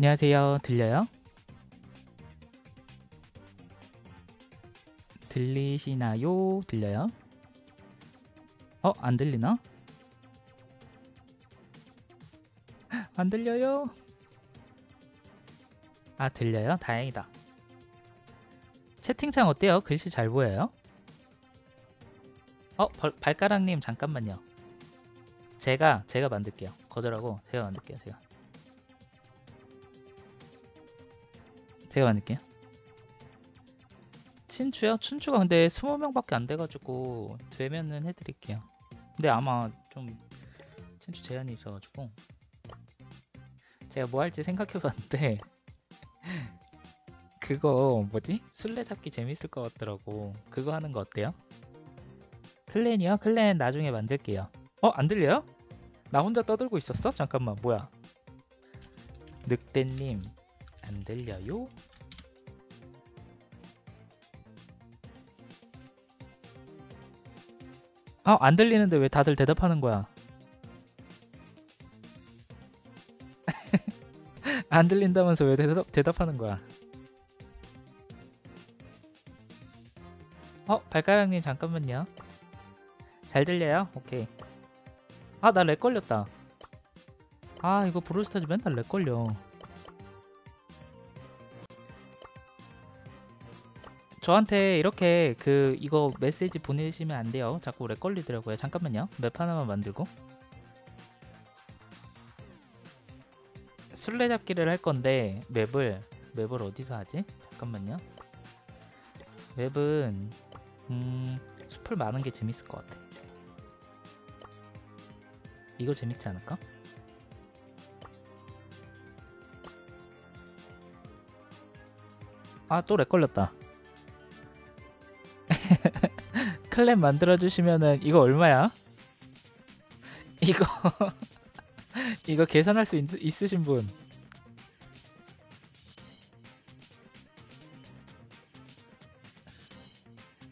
안녕하세요. 들려요? 들리시나요? 들려요? 어, 안 들리나? 안 들려요? 아, 들려요? 다행이다. 채팅창 어때요? 글씨 잘 보여요? 어, 벌- 발가락님 잠깐만요. 제가 제가 만들게요. 거절하고 제가 만들게요. 제가. 제가 만들게요. 친추요? 친추가 근데 20명밖에 안 돼가지고 되면은 해드릴게요. 근데 아마 좀 친추 제한이 있어가지고 제가 뭐 할지 생각해봤는데 그거 뭐지? 술래잡기 재밌을 것 같더라고. 그거 하는 거 어때요? 클랜이요? 클랜 나중에 만들게요. 어? 안 들려요? 나 혼자 떠들고 있었어? 잠깐만 뭐야? 늑대님 안 들려요? 아, 안 들리는데 왜 다들 대답하는 거야? 안 들린다면서 왜 대답, 대답하는 거야? 어, 발가락님 잠깐만요. 잘 들려요? 오케이. 아, 나 렉 걸렸다. 아, 이거 브롤스타즈 맨날 렉 걸려. 저한테 이렇게 그 이거 메시지 보내시면 안 돼요. 자꾸 렉 걸리더라고요. 잠깐만요. 맵 하나만 만들고. 술래잡기를 할 건데 맵을 맵을 어디서 하지? 잠깐만요. 맵은 음 숲을 많은 게 재밌을 것 같아. 이거 재밌지 않을까? 아 또 렉 걸렸다. 클랩 만들어 주시면은 이거 얼마야? 이거 이거 계산할 수 있, 있으신 분.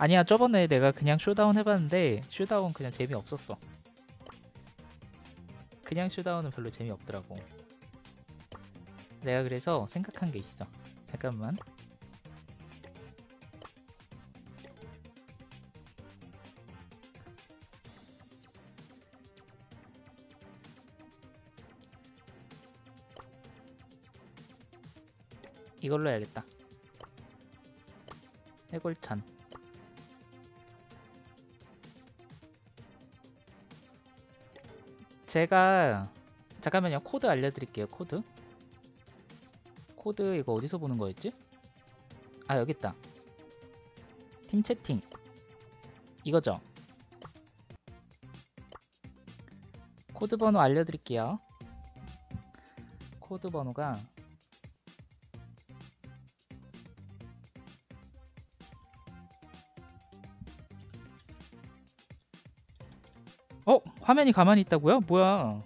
아니야 저번에 내가 그냥 쇼다운 해봤는데 쇼다운 그냥 재미없었어. 그냥 쇼다운은 별로 재미없더라고. 내가 그래서 생각한 게 있어. 잠깐만 이걸로 해야겠다. 해골찬. 제가 잠깐만요. 코드 알려드릴게요 코드. 코드 이거 어디서 보는 거였지? 아 여기 있다. 팀 채팅. 이거죠? 코드 번호 알려드릴게요. 코드 번호가 어? 화면이 가만히 있다고요? 뭐야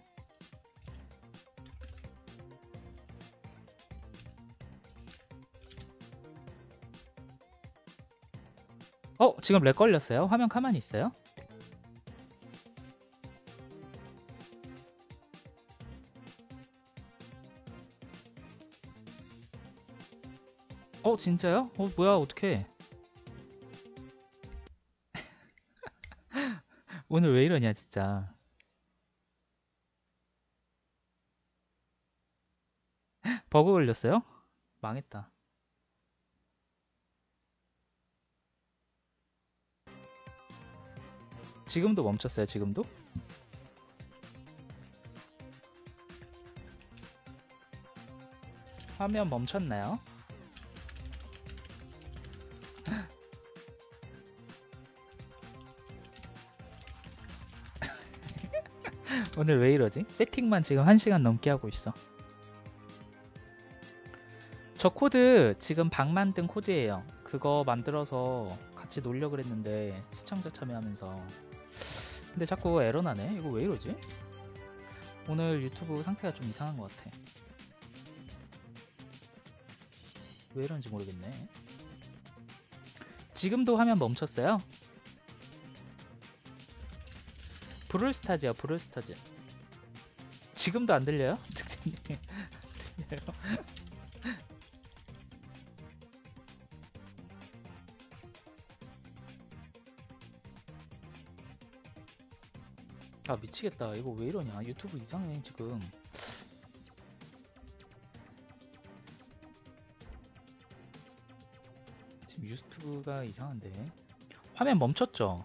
어? 지금 렉 걸렸어요? 화면 가만히 있어요? 어 진짜요? 어 뭐야 어떡해 오늘 왜 이러냐 진짜 버그 걸렸어요? 망했다 지금도 멈췄어요 지금도? 화면 멈췄나요? 오늘 왜 이러지? 세팅만 지금 1시간 넘게 하고 있어. 저 코드 지금 방 만든 코드예요. 그거 만들어서 같이 놀려 그랬는데 시청자 참여하면서 근데 자꾸 에러 나네. 이거 왜 이러지? 오늘 유튜브 상태가 좀 이상한 것 같아. 왜 이런지 모르겠네. 지금도 화면 멈췄어요? 브롤스타즈요, 브롤스타즈. 지금도 안 들려요? 득템님. 아 미치겠다 이거 왜 이러냐 유튜브 이상해 지금 지금 유튜브가 이상한데 화면 멈췄죠